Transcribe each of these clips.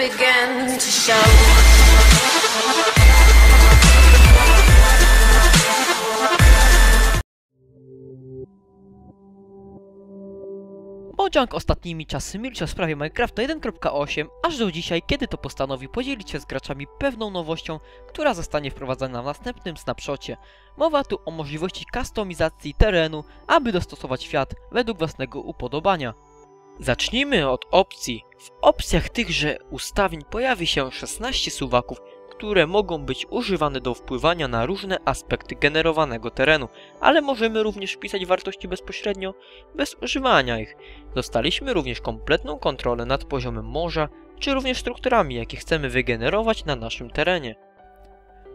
begin to show. Mojang ostatnimi czasy milczy o sprawie Minecrafta 1.8, aż do dzisiaj, kiedy to postanowił podzielić się z graczami pewną nowością, która zostanie wprowadzona w następnym snapshocie. Mowa tu o możliwości kustomizacji terenu, aby dostosować świat według własnego upodobania. Zacznijmy od opcji. W opcjach tychże ustawień pojawi się 16 suwaków, które mogą być używane do wpływania na różne aspekty generowanego terenu, ale możemy również wpisać wartości bezpośrednio, bez używania ich. Dostaliśmy również kompletną kontrolę nad poziomem morza, czy również strukturami, jakie chcemy wygenerować na naszym terenie.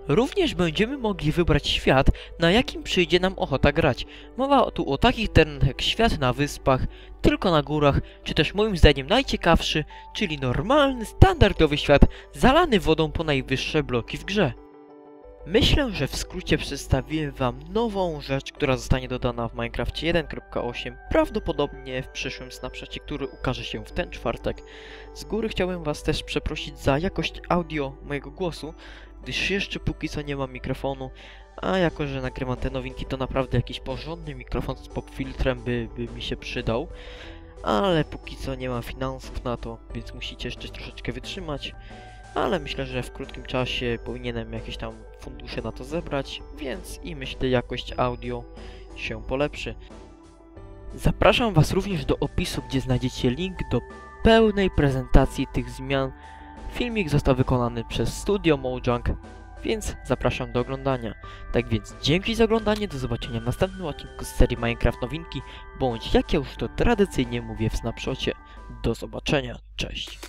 Również będziemy mogli wybrać świat, na jakim przyjdzie nam ochota grać. Mowa tu o takich terenach jak świat na wyspach, tylko na górach, czy też moim zdaniem najciekawszy, czyli normalny, standardowy świat zalany wodą po najwyższe bloki w grze. Myślę, że w skrócie przedstawiłem Wam nową rzecz, która zostanie dodana w Minecrafcie 1.8, prawdopodobnie w przyszłym snapshocie, który ukaże się w ten czwartek. Z góry chciałbym Was też przeprosić za jakość audio mojego głosu, gdyż jeszcze póki co nie mam mikrofonu, a jako, że nagrywam te nowinki, to naprawdę jakiś porządny mikrofon z pop-filtrem by, by mi się przydał. Ale póki co nie mam finansów na to, więc musicie jeszcze troszeczkę wytrzymać. Ale myślę, że w krótkim czasie powinienem jakieś tam fundusze na to zebrać, więc i myślę jakość audio się polepszy. Zapraszam Was również do opisu, gdzie znajdziecie link do pełnej prezentacji tych zmian. Filmik został wykonany przez Studio Mojang, więc zapraszam do oglądania. Tak więc dzięki za oglądanie, do zobaczenia w następnym odcinku z serii Minecraft Nowinki, bądź jak ja już to tradycyjnie mówię w snapshocie. Do zobaczenia, cześć!